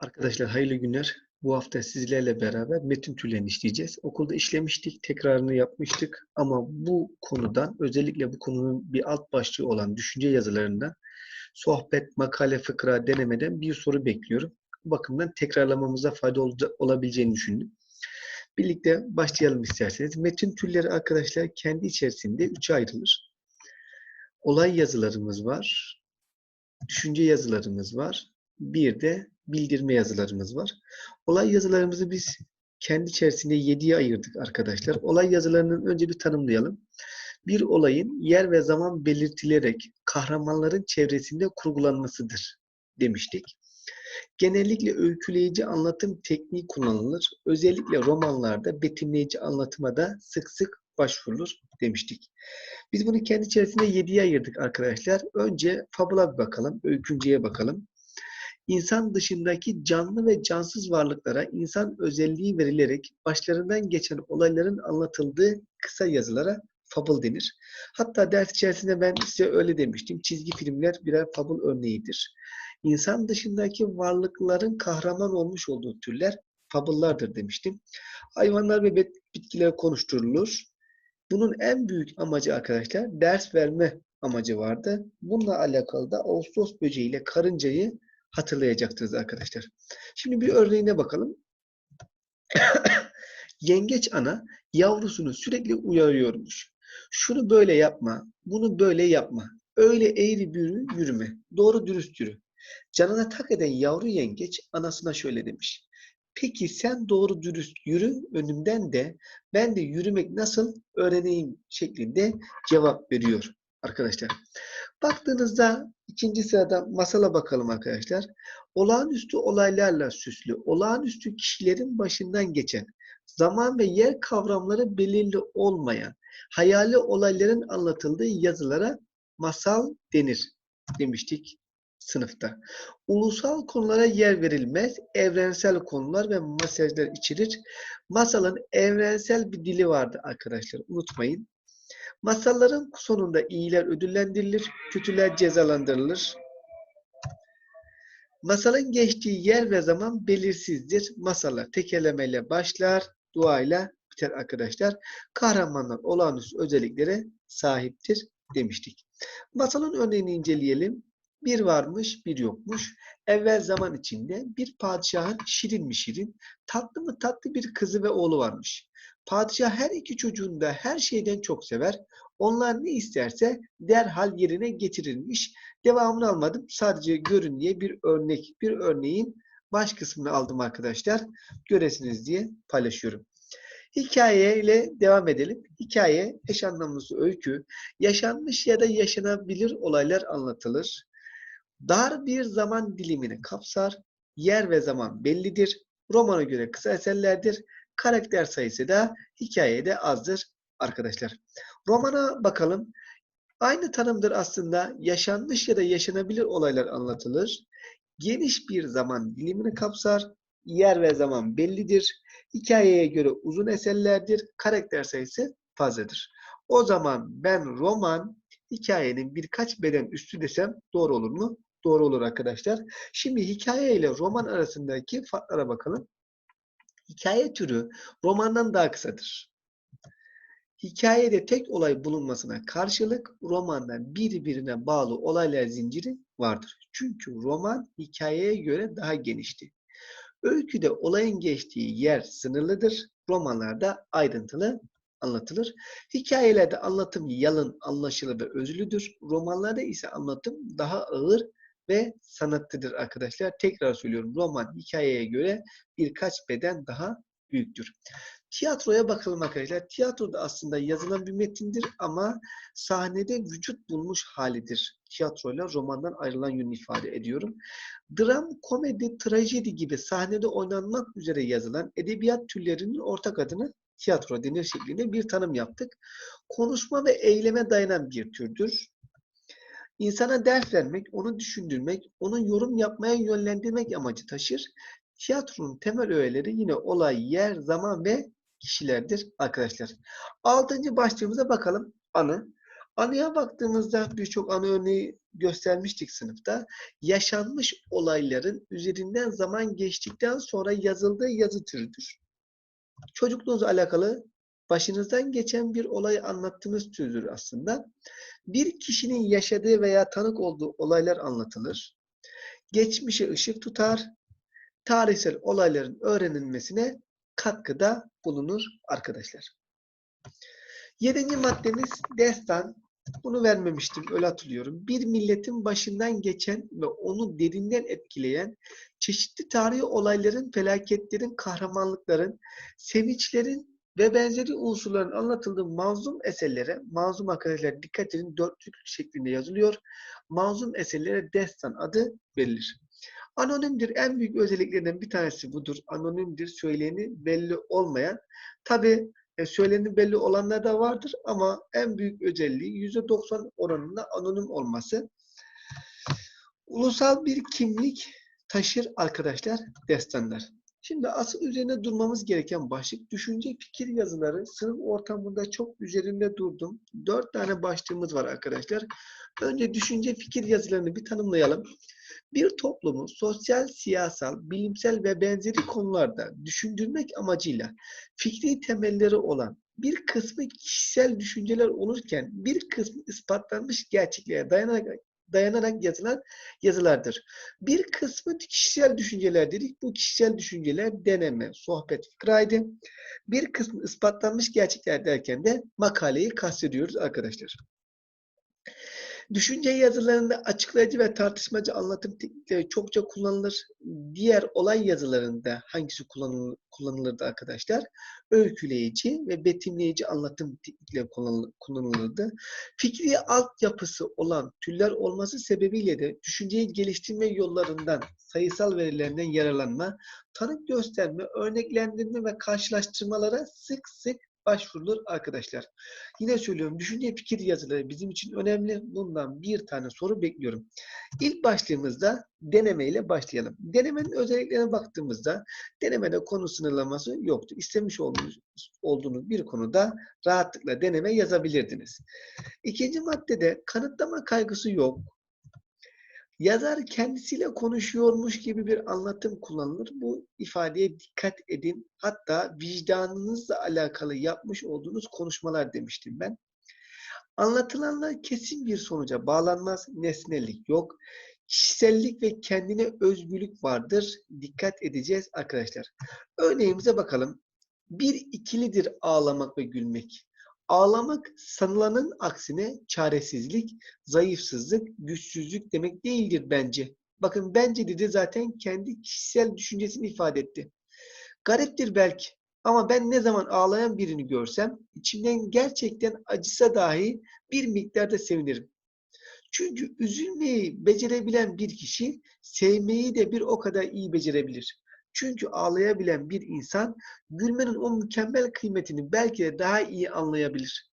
Arkadaşlar hayırlı günler. Bu hafta sizlerle beraber metin türlerini işleyeceğiz. Okulda işlemiştik, tekrarını yapmıştık ama bu konudan özellikle bu konunun bir alt başlığı olan düşünce yazılarından sohbet, makale, fıkra, denemeden bir soru bekliyorum. Bu bakımdan tekrarlamamıza fayda olabileceğini düşündüm. Birlikte başlayalım isterseniz. Metin türleri arkadaşlar kendi içerisinde üçe ayrılır. Olay yazılarımız var, düşünce yazılarımız var, bir de bildirme yazılarımız var. Olay yazılarımızı biz kendi içerisinde yediye ayırdık arkadaşlar. Olay yazılarının önce bir tanımlayalım. Bir olayın yer ve zaman belirtilerek kahramanların çevresinde kurgulanmasıdır demiştik. Genellikle öyküleyici anlatım tekniği kullanılır. Özellikle romanlarda betimleyici anlatıma da sık sık başvurulur demiştik. Biz bunu kendi içerisinde yediye ayırdık arkadaşlar. Önce fabula bir bakalım, öykünceye bakalım. İnsan dışındaki canlı ve cansız varlıklara insan özelliği verilerek başlarından geçen olayların anlatıldığı kısa yazılara fabul denir. Hatta ders içerisinde ben size öyle demiştim. Çizgi filmler birer fabul örneğidir. İnsan dışındaki varlıkların kahraman olmuş olduğu türler fabullardır demiştim. Hayvanlar ve bit- bitkiler konuşturulur. Bunun en büyük amacı arkadaşlar ders verme amacı vardı. Bununla alakalı da Ağustos böceği ile karıncayı hatırlayacaktınız arkadaşlar. Şimdi bir örneğine bakalım. Yengeç ana yavrusunu sürekli uyarıyormuş. Şunu böyle yapma, bunu böyle yapma. Öyle eğri büğrü yürüme. Doğru dürüst yürü. Canına tak eden yavru yengeç anasına şöyle demiş. Peki sen doğru dürüst yürü önümden de ben de yürümek nasıl öğreneyim şeklinde cevap veriyor arkadaşlar. Baktığınızda ikinci sırada masala bakalım arkadaşlar. Olağanüstü olaylarla süslü, olağanüstü kişilerin başından geçen, zaman ve yer kavramları belirli olmayan, hayali olayların anlatıldığı yazılara masal denir demiştik sınıfta. Ulusal konulara yer verilmez, evrensel konular ve mesajlar içerir. Masalın evrensel bir dili vardı arkadaşlar, unutmayın. Masalların sonunda iyiler ödüllendirilir, kötüler cezalandırılır. Masalın geçtiği yer ve zaman belirsizdir. Masallar tekerlemeyle başlar, duayla biter arkadaşlar. Kahramanlar olağanüstü özelliklere sahiptir demiştik. Masalın örneğini inceleyelim. Bir varmış, bir yokmuş. Evvel zaman içinde bir padişahın şirin mi şirin, tatlı mı tatlı bir kızı ve oğlu varmış. Padişah her iki çocuğunu da her şeyden çok sever. Onlar ne isterse derhal yerine getirilmiş. Devamını almadım. Sadece görün diye bir örnek, bir örneğin baş kısmını aldım arkadaşlar. Göresiniz diye paylaşıyorum. Hikaye ile devam edelim. Hikaye eş anlamlısı öykü, yaşanmış ya da yaşanabilir olaylar anlatılır. Dar bir zaman dilimini kapsar, yer ve zaman bellidir. Romana göre kısa eserlerdir. Karakter sayısı da hikayede azdır arkadaşlar. Romana bakalım. Aynı tanımdır aslında. Yaşanmış ya da yaşanabilir olaylar anlatılır. Geniş bir zaman dilimini kapsar. Yer ve zaman bellidir. Hikayeye göre uzun eserlerdir. Karakter sayısı fazladır. O zaman ben roman hikayenin birkaç beden üstü desem doğru olur mu? Doğru olur arkadaşlar. Şimdi hikaye ile roman arasındaki farklara bakalım. Hikaye türü romandan daha kısadır. Hikayede tek olay bulunmasına karşılık romanda birbirine bağlı olaylar zinciri vardır. Çünkü roman hikayeye göre daha genişti. Öyküde olayın geçtiği yer sınırlıdır. Romanlarda ayrıntılı anlatılır. Hikayelerde anlatım yalın, anlaşılır ve özlüdür. Romanlarda ise anlatım daha ağır ve sanatlıdır arkadaşlar. Tekrar söylüyorum. Roman hikayeye göre birkaç beden daha büyüktür. Tiyatroya bakalım arkadaşlar. Tiyatroda aslında yazılan bir metindir ama sahnede vücut bulmuş halidir. Tiyatroyla romandan ayrılan yönünü ifade ediyorum. Dram, komedi, trajedi gibi sahnede oynanmak üzere yazılan edebiyat türlerinin ortak adını tiyatro denir şeklinde bir tanım yaptık. Konuşma ve eyleme dayanan bir türdür. İnsana ders vermek, onu düşündürmek, onun yorum yapmaya yönlendirmek amacı taşır. Tiyatronun temel öğeleri yine olay, yer, zaman ve kişilerdir arkadaşlar. Altıncı başlığımıza bakalım. Anı. Anıya baktığımızda birçok anı örneği göstermiştik sınıfta. Yaşanmış olayların üzerinden zaman geçtikten sonra yazıldığı yazı türüdür. Çocukluğunuzla alakalı başınızdan geçen bir olayı anlattığınız türdür aslında. Bir kişinin yaşadığı veya tanık olduğu olaylar anlatılır. Geçmişe ışık tutar, tarihsel olayların öğrenilmesine katkıda bulunur arkadaşlar. Yedinci maddemiz destan. Bunu vermemiştim, öyle hatırlıyorum. Bir milletin başından geçen ve onu derinden etkileyen çeşitli tarihi olayların, felaketlerin, kahramanlıkların, sevinçlerin ve benzeri unsurların anlatıldığı manzum eserlere, manzum arkadaşlar dikkat edin dörtlük şeklinde yazılıyor. Manzum eserlere destan adı verilir. Anonimdir. En büyük özelliklerinden bir tanesi budur. Anonimdir. Söyleyeni belli olmayan. Tabi e, söyleni belli olanlar da vardır ama en büyük özelliği %90 oranında anonim olması. Ulusal bir kimlik taşır arkadaşlar destanlar. Şimdi asıl üzerine durmamız gereken başlık düşünce fikir yazıları. Sınıf ortamında çok üzerinde durdum. Dört tane başlığımız var arkadaşlar. Önce düşünce fikir yazılarını bir tanımlayalım. Bir toplumu sosyal, siyasal, bilimsel ve benzeri konularda düşündürmek amacıyla fikri temelleri olan bir kısmı kişisel düşünceler olurken bir kısmı ispatlanmış gerçekliğe dayanarak dayanarak yazılan yazılardır. Bir kısmı kişisel düşünceler dedik. Bu kişisel düşünceler deneme, sohbet, fikraydı. Bir kısmı ispatlanmış gerçekler derken de makaleyi kastediyoruz arkadaşlar. Düşünce yazılarında açıklayıcı ve tartışmacı anlatım teknikleri çokça kullanılır. Diğer olay yazılarında hangisi kullanılır, kullanılırdı arkadaşlar? Öyküleyici ve betimleyici anlatım teknikleri kullanılırdı. Fikri altyapısı olan türler olması sebebiyle de düşünceyi geliştirme yollarından, sayısal verilerinden yararlanma, tanık gösterme, örneklendirme ve karşılaştırmalara sık sık başvurulur arkadaşlar. Yine söylüyorum düşünce fikir yazıları bizim için önemli. Bundan bir tane soru bekliyorum. İlk başlığımızda deneme ile başlayalım. Denemenin özelliklerine baktığımızda denemede konu sınırlaması yoktu. İstemiş olduğunuz, olduğunuz bir konuda rahatlıkla deneme yazabilirdiniz. İkinci maddede kanıtlama kaygısı yok. Yazar kendisiyle konuşuyormuş gibi bir anlatım kullanılır. Bu ifadeye dikkat edin. Hatta vicdanınızla alakalı yapmış olduğunuz konuşmalar demiştim ben. Anlatılanlar kesin bir sonuca bağlanmaz. Nesnelik yok. Kişisellik ve kendine özgürlük vardır. Dikkat edeceğiz arkadaşlar. Örneğimize bakalım. Bir ikilidir ağlamak ve gülmek. Ağlamak sanılanın aksine çaresizlik, zayıfsızlık, güçsüzlük demek değildir bence. Bakın bence dedi zaten kendi kişisel düşüncesini ifade etti. Gariptir belki ama ben ne zaman ağlayan birini görsem içimden gerçekten acısa dahi bir miktarda sevinirim. Çünkü üzülmeyi becerebilen bir kişi sevmeyi de bir o kadar iyi becerebilir. Çünkü ağlayabilen bir insan gülmenin o mükemmel kıymetini belki de daha iyi anlayabilir.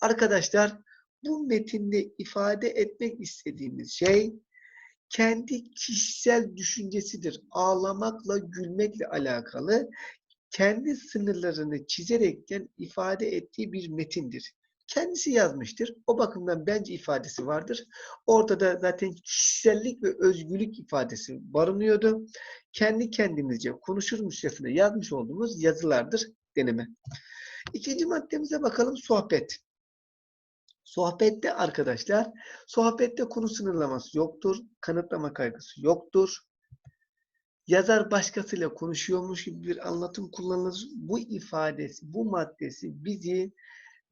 Arkadaşlar bu metinde ifade etmek istediğimiz şey kendi kişisel düşüncesidir. Ağlamakla, gülmekle alakalı kendi sınırlarını çizerekten ifade ettiği bir metindir kendisi yazmıştır. O bakımdan bence ifadesi vardır. Orada da zaten kişisellik ve özgürlük ifadesi barınıyordu. Kendi kendimizce konuşurmuşçasına yazmış olduğumuz yazılardır deneme. İkinci maddemize bakalım sohbet. Sohbette arkadaşlar, sohbette konu sınırlaması yoktur. Kanıtlama kaygısı yoktur. Yazar başkasıyla konuşuyormuş gibi bir anlatım kullanılır. Bu ifadesi, bu maddesi bizi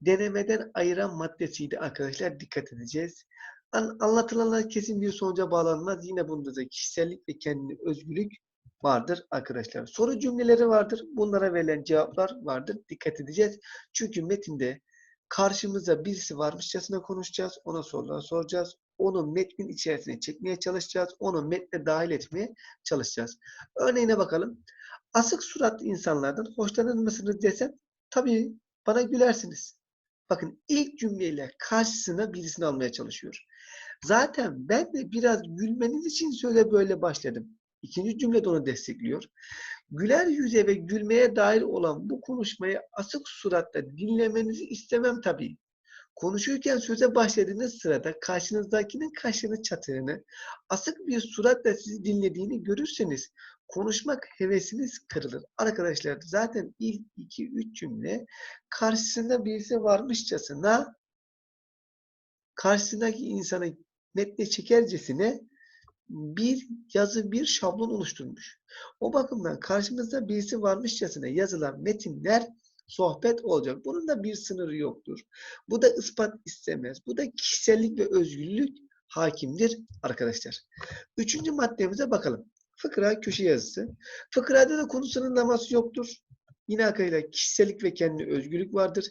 denemeden ayıran maddesiydi arkadaşlar. Dikkat edeceğiz. An anlatılanlar kesin bir sonuca bağlanmaz. Yine bunda da kişisellik ve kendi özgürlük vardır arkadaşlar. Soru cümleleri vardır. Bunlara verilen cevaplar vardır. Dikkat edeceğiz. Çünkü metinde karşımıza birisi varmışçasına konuşacağız. Ona sorular soracağız. Onu metnin içerisine çekmeye çalışacağız. Onu metne dahil etmeye çalışacağız. Örneğine bakalım. Asık suratlı insanlardan hoşlanır mısınız desem tabii bana gülersiniz. Bakın ilk cümleyle karşısına birisini almaya çalışıyor. Zaten ben de biraz gülmeniz için söyle böyle başladım. İkinci cümle de onu destekliyor. Güler yüze ve gülmeye dair olan bu konuşmayı asık suratta dinlemenizi istemem tabii. Konuşurken söze başladığınız sırada karşınızdakinin kaşını çatığını, asık bir suratla sizi dinlediğini görürseniz konuşmak hevesiniz kırılır. Arkadaşlar zaten ilk 2-3 cümle karşısında birisi varmışçasına karşısındaki insanı metne çekercesine bir yazı, bir şablon oluşturmuş. O bakımdan karşımızda birisi varmışçasına yazılan metinler sohbet olacak. Bunun da bir sınırı yoktur. Bu da ispat istemez. Bu da kişisellik ve özgürlük hakimdir arkadaşlar. Üçüncü maddemize bakalım. Fıkra köşe yazısı. Fıkrada da konu sınırlaması yoktur. Yine akıyla kişisellik ve kendi özgürlük vardır.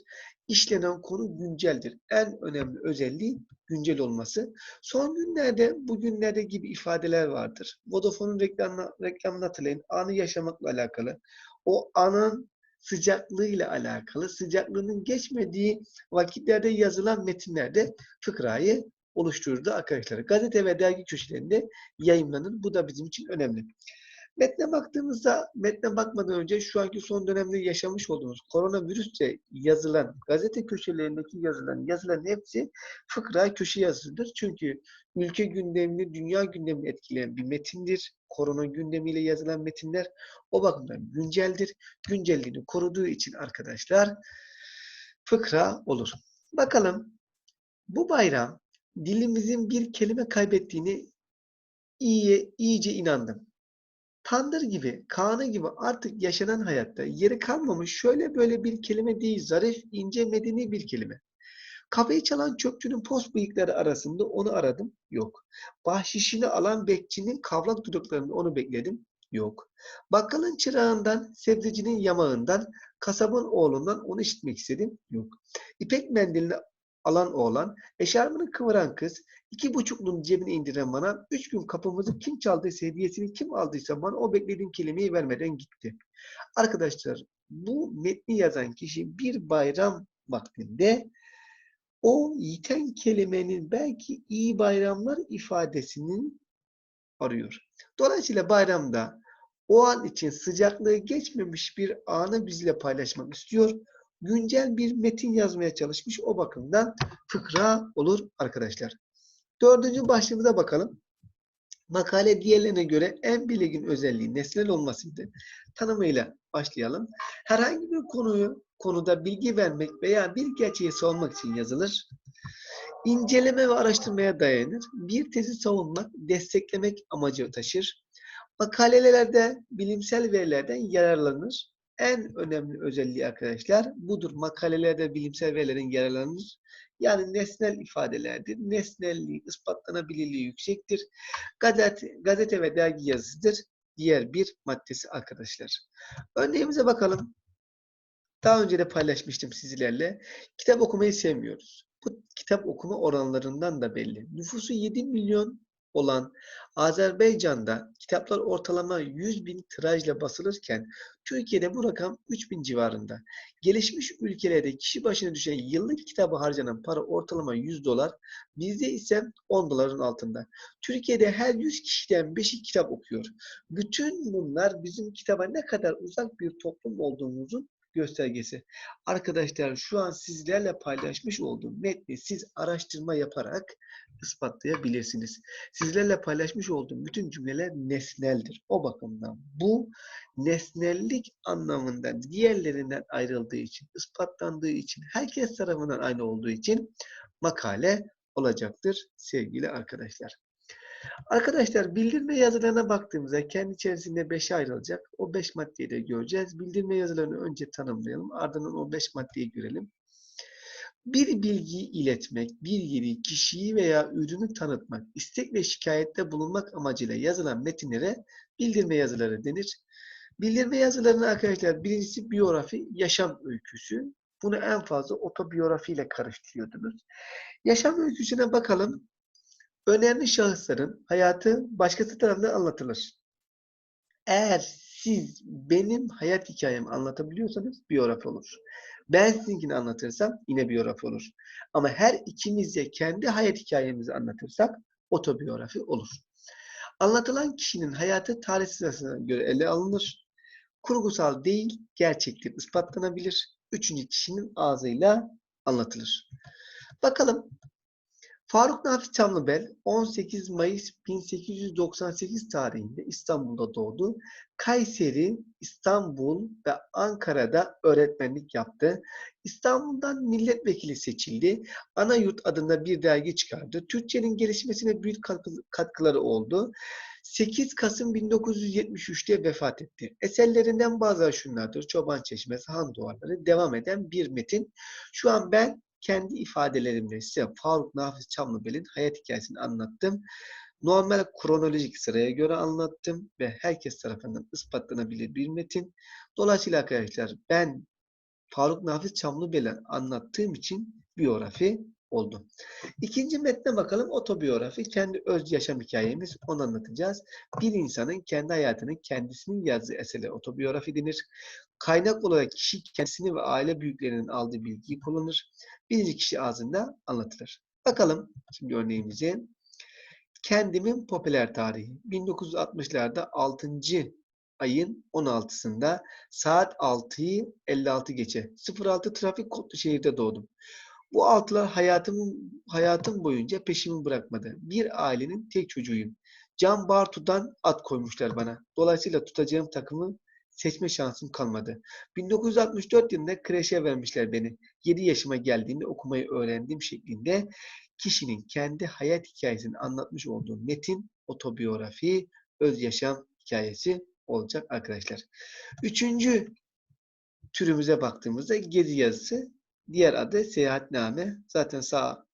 İşlenen konu günceldir. En önemli özelliği güncel olması. Son günlerde, bugünlerde gibi ifadeler vardır. Vodafone'un reklamına, reklamını hatırlayın. Anı yaşamakla alakalı. O anın sıcaklığıyla alakalı, sıcaklığının geçmediği vakitlerde yazılan metinlerde fıkrayı oluştururdu arkadaşlar. Gazete ve dergi köşelerinde yayınlanır. Bu da bizim için önemli. Metne baktığımızda, metne bakmadan önce şu anki son dönemde yaşamış olduğumuz koronavirüsle yazılan, gazete köşelerindeki yazılan, yazılan hepsi fıkra köşe yazısıdır. Çünkü ülke gündemini, dünya gündemini etkileyen bir metindir. Korona gündemiyle yazılan metinler o bakımdan günceldir. Güncelliğini koruduğu için arkadaşlar fıkra olur. Bakalım bu bayram dilimizin bir kelime kaybettiğini iyiye, iyice inandım. Tandır gibi, Kaan'ı gibi artık yaşanan hayatta yeri kalmamış şöyle böyle bir kelime değil, zarif, ince, medeni bir kelime. Kafayı çalan çöpçünün post bıyıkları arasında onu aradım. Yok. Bahşişini alan bekçinin kavlak dudaklarında onu bekledim. Yok. Bakkalın çırağından, sebzecinin yamağından, kasabın oğlundan onu işitmek istedim. Yok. İpek mendilini alan oğlan, eşarbını kıvıran kız, iki buçuklunun cebine indiren bana, üç gün kapımızı kim çaldıysa, hediyesini kim aldıysa bana o beklediğim kelimeyi vermeden gitti. Arkadaşlar bu metni yazan kişi bir bayram vaktinde o yiten kelimenin belki iyi bayramlar ifadesinin arıyor. Dolayısıyla bayramda o an için sıcaklığı geçmemiş bir anı bizle paylaşmak istiyor güncel bir metin yazmaya çalışmış. O bakımdan fıkra olur arkadaşlar. Dördüncü başlığımıza bakalım. Makale diğerlerine göre en belirgin özelliği nesnel olmasıydı. Tanımıyla başlayalım. Herhangi bir konuyu konuda bilgi vermek veya bir gerçeği savunmak için yazılır. İnceleme ve araştırmaya dayanır. Bir tezi savunmak, desteklemek amacı taşır. Makalelerde bilimsel verilerden yararlanır en önemli özelliği arkadaşlar budur. Makalelerde bilimsel verilerin yararlanır. Yani nesnel ifadelerdir. Nesnelliği, ispatlanabilirliği yüksektir. Gazete, gazete ve dergi yazısıdır. Diğer bir maddesi arkadaşlar. Örneğimize bakalım. Daha önce de paylaşmıştım sizlerle. Kitap okumayı sevmiyoruz. Bu kitap okuma oranlarından da belli. Nüfusu 7 milyon olan Azerbaycan'da kitaplar ortalama 100 bin tirajla basılırken Türkiye'de bu rakam 3 bin civarında. Gelişmiş ülkelerde kişi başına düşen yıllık kitabı harcanan para ortalama 100 dolar, bizde ise 10 doların altında. Türkiye'de her 100 kişiden 5'i kitap okuyor. Bütün bunlar bizim kitaba ne kadar uzak bir toplum olduğumuzun göstergesi. Arkadaşlar şu an sizlerle paylaşmış olduğum metni siz araştırma yaparak ispatlayabilirsiniz. Sizlerle paylaşmış olduğum bütün cümleler nesneldir. O bakımdan bu nesnellik anlamında diğerlerinden ayrıldığı için, ispatlandığı için, herkes tarafından aynı olduğu için makale olacaktır sevgili arkadaşlar. Arkadaşlar bildirme yazılarına baktığımızda kendi içerisinde 5'e ayrılacak. O 5 maddeyi de göreceğiz. Bildirme yazılarını önce tanımlayalım. Ardından o 5 maddeyi görelim. Bir bilgiyi iletmek, bir kişiyi veya ürünü tanıtmak, istek ve şikayette bulunmak amacıyla yazılan metinlere bildirme yazıları denir. Bildirme yazılarını arkadaşlar birincisi biyografi, yaşam öyküsü. Bunu en fazla otobiyografi ile karıştırıyordunuz. Yaşam öyküsüne bakalım önemli şahısların hayatı başkası tarafından anlatılır. Eğer siz benim hayat hikayemi anlatabiliyorsanız biyografi olur. Ben sizinkini anlatırsam yine biyografi olur. Ama her ikimiz de kendi hayat hikayemizi anlatırsak otobiyografi olur. Anlatılan kişinin hayatı tarih sırasına göre ele alınır. Kurgusal değil, gerçektir, ispatlanabilir. Üçüncü kişinin ağzıyla anlatılır. Bakalım. Faruk Nafi Çamlıbel 18 Mayıs 1898 tarihinde İstanbul'da doğdu. Kayseri, İstanbul ve Ankara'da öğretmenlik yaptı. İstanbul'dan milletvekili seçildi. Ana Yurt adında bir dergi çıkardı. Türkçenin gelişmesine büyük katkı- katkıları oldu. 8 Kasım 1973'te vefat etti. Eserlerinden bazıları şunlardır. Çoban Çeşmesi, Han Duvarları devam eden bir metin. Şu an ben kendi ifadelerimle size Faruk Nafiz Çamlıbel'in hayat hikayesini anlattım. Normal kronolojik sıraya göre anlattım ve herkes tarafından ispatlanabilir bir metin. Dolayısıyla arkadaşlar ben Faruk Nafiz Çamlıbel'e anlattığım için biyografi oldu. İkinci metne bakalım. Otobiyografi. Kendi öz yaşam hikayemiz. Onu anlatacağız. Bir insanın kendi hayatının kendisinin yazdığı esere otobiyografi denir. Kaynak olarak kişi kendisini ve aile büyüklerinin aldığı bilgiyi kullanır. Birinci kişi ağzında anlatılır. Bakalım şimdi örneğimize. Kendimin popüler tarihi. 1960'larda 6. ayın 16'sında saat 6'yı 56 geçe 06 trafik kodlu şehirde doğdum. Bu altılar hayatımın hayatım boyunca peşimi bırakmadı. Bir ailenin tek çocuğuyum. Can Bartu'dan at koymuşlar bana. Dolayısıyla tutacağım takımı seçme şansım kalmadı. 1964 yılında kreşe vermişler beni. 7 yaşıma geldiğimde okumayı öğrendiğim şeklinde kişinin kendi hayat hikayesini anlatmış olduğu metin, otobiyografi, öz yaşam hikayesi olacak arkadaşlar. Üçüncü türümüze baktığımızda gezi yazısı. Diğer adı seyahatname. Zaten sağ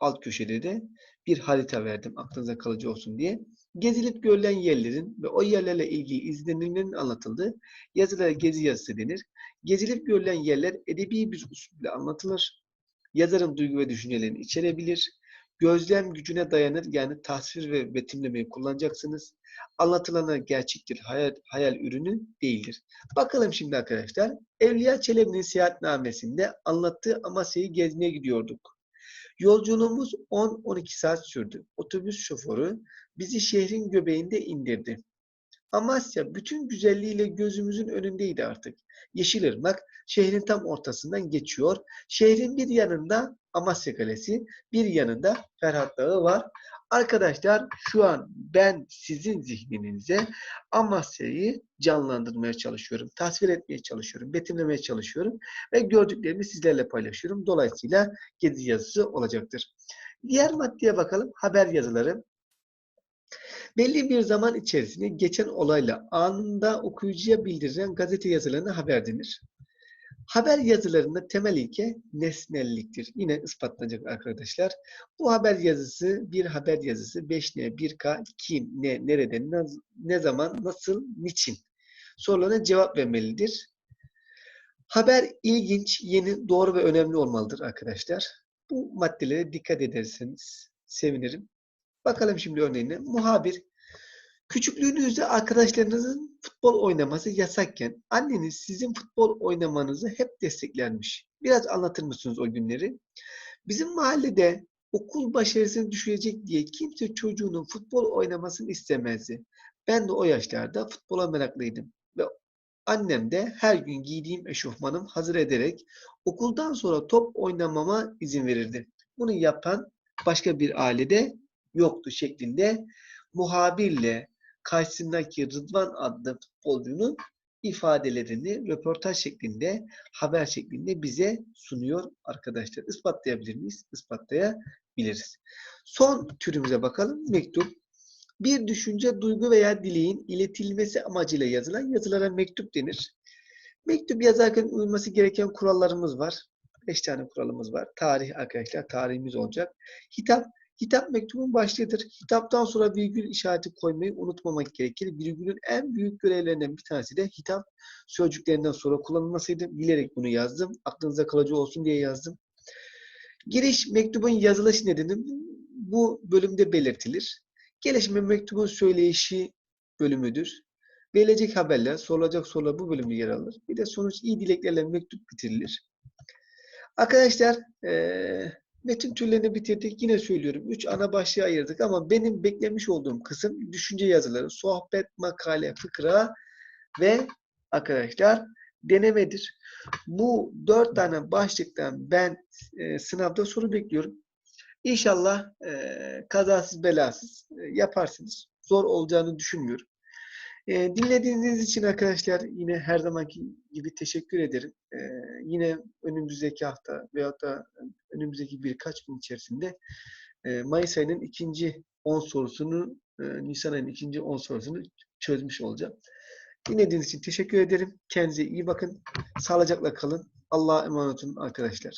alt köşede de bir harita verdim aklınıza kalıcı olsun diye. Gezilip görülen yerlerin ve o yerlerle ilgili izlenimlerin anlatıldığı yazılara gezi yazısı denir. Gezilip görülen yerler edebi bir usulle anlatılır. Yazarın duygu ve düşüncelerini içerebilir. Gözlem gücüne dayanır yani tasvir ve betimlemeyi kullanacaksınız. Anlatılana gerçektir, hayal, hayal ürünü değildir. Bakalım şimdi arkadaşlar. Evliya Çelebi'nin seyahatnamesinde anlattığı Amasya'yı gezmeye gidiyorduk. Yolculuğumuz 10-12 saat sürdü. Otobüs şoförü bizi şehrin göbeğinde indirdi. Amasya bütün güzelliğiyle gözümüzün önündeydi artık. Yeşilırmak şehrin tam ortasından geçiyor. Şehrin bir yanında Amasya Kalesi, bir yanında Ferhat Dağı var. Arkadaşlar şu an ben sizin zihninize Amasya'yı canlandırmaya çalışıyorum, tasvir etmeye çalışıyorum, betimlemeye çalışıyorum ve gördüklerimi sizlerle paylaşıyorum. Dolayısıyla gezi yazısı olacaktır. Diğer maddeye bakalım. Haber yazıları. Belli bir zaman içerisinde geçen olayla anında okuyucuya bildirilen gazete yazılarına haber denir. Haber yazılarında temel ilke nesnelliktir. Yine ispatlanacak arkadaşlar. Bu haber yazısı bir haber yazısı 5N, 1K, kim, ne, nerede, ne, zaman, nasıl, niçin sorularına cevap vermelidir. Haber ilginç, yeni, doğru ve önemli olmalıdır arkadaşlar. Bu maddelere dikkat ederseniz sevinirim. Bakalım şimdi örneğine. Muhabir Küçüklüğünüzde arkadaşlarınızın futbol oynaması yasakken anneniz sizin futbol oynamanızı hep desteklermiş. Biraz anlatır mısınız o günleri? Bizim mahallede okul başarısını düşürecek diye kimse çocuğunun futbol oynamasını istemezdi. Ben de o yaşlarda futbola meraklıydım. Ve annem de her gün giydiğim eşofmanım hazır ederek okuldan sonra top oynamama izin verirdi. Bunu yapan başka bir ailede yoktu şeklinde muhabirle karşısındaki Rıdvan adlı futbolcunun ifadelerini röportaj şeklinde, haber şeklinde bize sunuyor arkadaşlar. Ispatlayabilir miyiz? Ispatlayabiliriz. Son türümüze bakalım. Mektup. Bir düşünce, duygu veya dileğin iletilmesi amacıyla yazılan yazılara mektup denir. Mektup yazarken uyulması gereken kurallarımız var. Beş tane kuralımız var. Tarih arkadaşlar, tarihimiz olacak. Hitap, Hitap mektubun başlığıdır. Hitaptan sonra virgül işareti koymayı unutmamak gerekir. Virgülün en büyük görevlerinden bir tanesi de hitap sözcüklerinden sonra kullanılmasıydı. Bilerek bunu yazdım. Aklınıza kalıcı olsun diye yazdım. Giriş mektubun yazılış nedeni bu bölümde belirtilir. Gelişme mektubun söyleyişi bölümüdür. Verilecek haberler, sorulacak sorular bu bölümde yer alır. Bir de sonuç iyi dileklerle mektup bitirilir. Arkadaşlar eee Metin türlerini bitirdik. Yine söylüyorum. Üç ana başlığa ayırdık ama benim beklemiş olduğum kısım düşünce yazıları, sohbet, makale, fıkra ve arkadaşlar denemedir. Bu dört tane başlıktan ben e, sınavda soru bekliyorum. İnşallah e, kazasız belasız e, yaparsınız. Zor olacağını düşünmüyorum. E, dinlediğiniz için arkadaşlar yine her zamanki gibi teşekkür ederim. E, yine önümüzdeki hafta veyahut da önümüzdeki birkaç gün içerisinde e, Mayıs ayının ikinci 10 sorusunu, e, Nisan ayının ikinci 10 sorusunu çözmüş olacağım. Dinlediğiniz için teşekkür ederim. Kendinize iyi bakın. Sağlıcakla kalın. Allah'a emanet olun arkadaşlar.